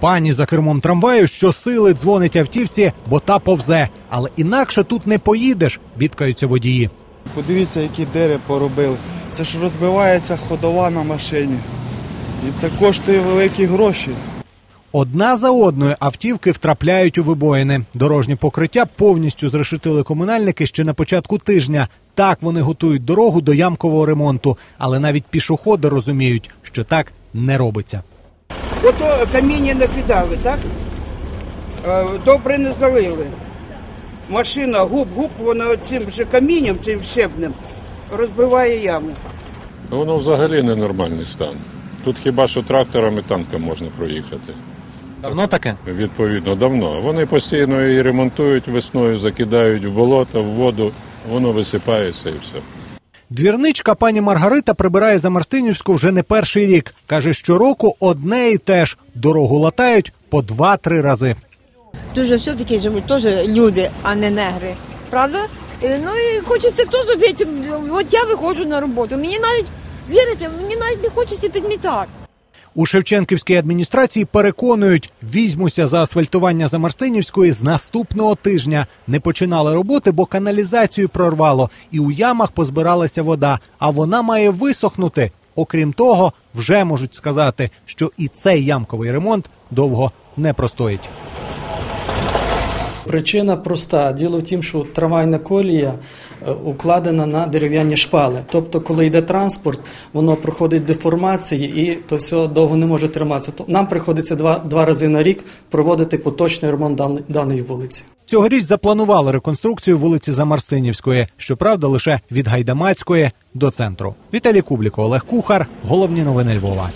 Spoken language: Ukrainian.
Пані за кермом трамваю щосили дзвонить автівці, бо та повзе. Але інакше тут не поїдеш, бідкаються водії. Подивіться, які дири поробили. Це ж розбивається ходова на машині. І це коштує великі гроші. Одна за одною автівки втрапляють у вибоїни. Дорожнє покриття повністю зрешетили комунальники ще на початку тижня. Так вони готують дорогу до ямкового ремонту, але навіть пішоходи розуміють, що так не робиться. Ото каміння накидали, так? Е, Добре не залили. Машина гуп-гуп, вона цим же камінням, цим щебнем розбиває яму. Воно взагалі ненормальний стан. Тут хіба що трактором і танком можна проїхати. Давно таке? Відповідно, давно. Вони постійно її ремонтують весною, закидають в болото, в воду, воно висипається і все. Двірничка пані Маргарита прибирає за Марстинівську вже не перший рік. Каже, щороку одне і те ж дорогу латають по два-три рази. Дуже все-таки живуть теж люди, а не негри. Правда? Е, Ну і хочеться то зробити. От я виходжу на роботу. Мені навіть вірите, мені навіть не хочеться підмітати. У Шевченківській адміністрації переконують, візьмуся за асфальтування Замарстинівської з наступного тижня. Не починали роботи, бо каналізацію прорвало, і у ямах позбиралася вода. А вона має висохнути. Окрім того, вже можуть сказати, що і цей ямковий ремонт довго не простоїть. Причина проста. Діло в тім, що трамвайна колія е, укладена на дерев'яні шпали. Тобто, коли йде транспорт, воно проходить деформації і то все довго не може триматися. Нам приходиться два, два рази на рік проводити поточний ремонт дан- даної вулиці. Цьогоріч запланували реконструкцію вулиці Замарстинівської, щоправда, лише від Гайдамацької до центру. Віталій Кубліко, Олег Кухар. Головні новини Львова.